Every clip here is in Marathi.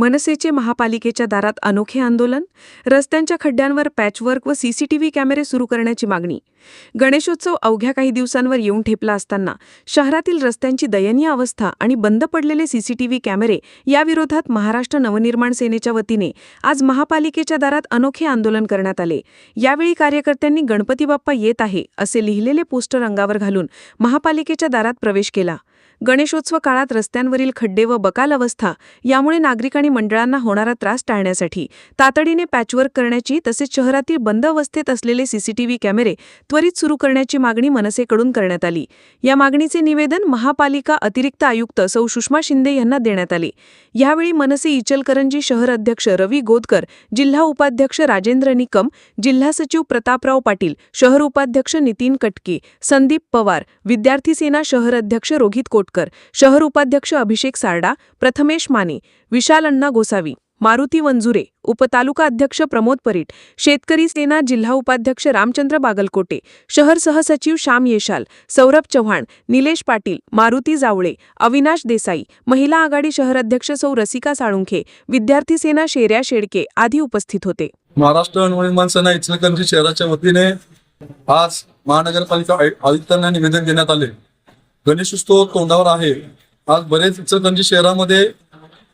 मनसेचे महापालिकेच्या दारात अनोखे आंदोलन रस्त्यांच्या खड्ड्यांवर पॅचवर्क व सीसीटीव्ही कॅमेरे सुरू करण्याची मागणी. गणेशोत्सव अवघ्या काही दिवसांवर येऊन ठेपला असताना शहरातील रस्त्यांची दयनीय अवस्था आणि बंद पडलेले सीसीटीव्ही कॅमेरे याविरोधात महाराष्ट्र नवनिर्माण सेनेच्या वतीने आज महापालिकेच्या दारात अनोखे आंदोलन करण्यात आले. यावेळी कार्यकर्त्यांनी गणपती बाप्पा येत आहे असे लिहिलेले पोस्टर अंगावर घालून महापालिकेच्या दारात प्रवेश केला. गणेशोत्सव काळात रस्त्यांवरील खड्डे व बकाल अवस्था यामुळे नागरिक आणि मंडळांना होणारा त्रास टाळण्यासाठी तातडीने पॅचवर्क करण्याची तसेच शहरातील बंद अवस्थेत असलेले सीसीटीव्ही कॅमेरे त्वरित सुरू करण्याची मागणी मनसेकडून करण्यात आली. या मागणीचे निवेदन महापालिका अतिरिक्त आयुक्त सौ सुषमा शिंदे यांना देण्यात आले. यावेळी मनसे इचलकरंजी शहर अध्यक्ष रवी गोदकर जिल्हा उपाध्यक्ष राजेंद्र निकम जिल्हा सचिव प्रतापराव पाटील शहर उपाध्यक्ष नितीन कटके संदीप पवार विद्यार्थी सेना शहर अध्यक्ष रोहित कोटकर शहर उपाध्यक्ष अभिषेक सारडा प्रथमेश माने विशाल अण्णा गोसावी मारुती वंजुरे उपतालुका अध्यक्ष प्रमोद परीट शेतकरी सेना जिल्हा उपाध्यक्ष रामचंद्र बागलकोटे शहर सहसचिव श्याम येशाल सौरभ चव्हाण निलेश पाटील मारुती जावळे अविनाश देसाई महिला आघाडी शहर अध्यक्ष सौ रसिका साळुंखे विद्यार्थी सेना शेऱ्या शेडके आदी उपस्थित होते. महाराष्ट्र नवनिर्माण सेना इचलकरंजी शहराच्या वतीने आज महानगरपालिका आयुक्तांना निवेदन देण्यात आले. गणेशोत्सव तोंडावर आहे. आज बरेच इचलकरंजी शहरामध्ये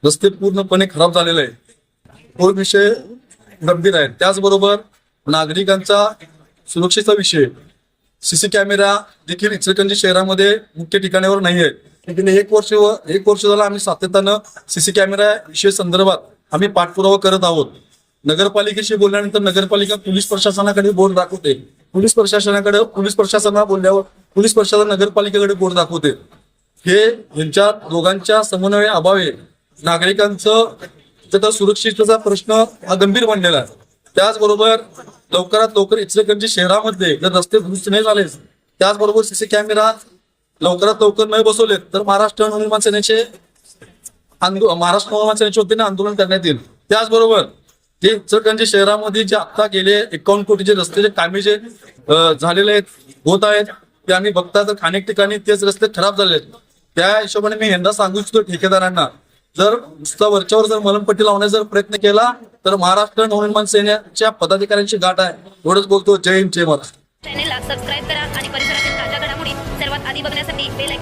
रस्ते पूर्णपणे खराब झालेले आहे तो विषय गंभीर आहे त्याचबरोबर नागरिकांचा सुरक्षेचा विषय. सीसी कॅमेरा देखील इचलकरंजी शहरामध्ये मुख्य ठिकाणावर नाही आहे एक वर्ष एक वर्ष झाला आम्ही सातत्यानं सीसी कॅमेरा विषय संदर्भात आम्ही पाठपुरावा करत आहोत. नगरपालिकेशी बोलल्यानंतर नगरपालिका पोलीस प्रशासनाकडे बोर्ड दाखवते. पोलीस प्रशासनाकडे पोलीस प्रशासनाला बोलल्यावर पोलीस प्रशासन नगरपालिकेकडे बोर्ड दाखवते? हे यांच्या दोघांच्या समन्वय अभावे नागरिकांचं त्याचा सुरक्षिततेचा प्रश्न हा गंभीर बनलेला आहे. त्याचबरोबर लवकरात लवकर इचलकरंजी शहरामध्ये जर रस्ते दुरुस्त नाही झाले त्याचबरोबर सीसी कॅमेरा लवकरात लवकर नाही बसवले तर महाराष्ट्र नवनिर्माण सेनेचे महाराष्ट्र नवनिर्माण सेनेच्या वतीने आंदोलन करण्यात येईल. त्याचबरोबर जे इचलकरंजी शहरामध्ये जे आता गेले एकावन्न कोटीचे रस्त्याचे कामे जे झालेले आहेत होत आहेत ते आम्ही बघता तर अनेक ठिकाणी तेच रस्ते खराब झाले त्या हिशोबाने मी यंदा सांगू इच्छितो ठेकेदारांना जर नुसता वरच्यावर जर मलमपट्टी लावण्याचा जर प्रयत्न केला तर महाराष्ट्र नवनिर्माण सेनेच्या पदाधिकाऱ्यांची गाठ आहे. एवढंच बोलतो. जय हिंद जय महाराष्ट्र. सबस्क्राईब करा आणि परिसरातील ताज्या घडामोडी सर्वात आधी बघण्यासाठी बेल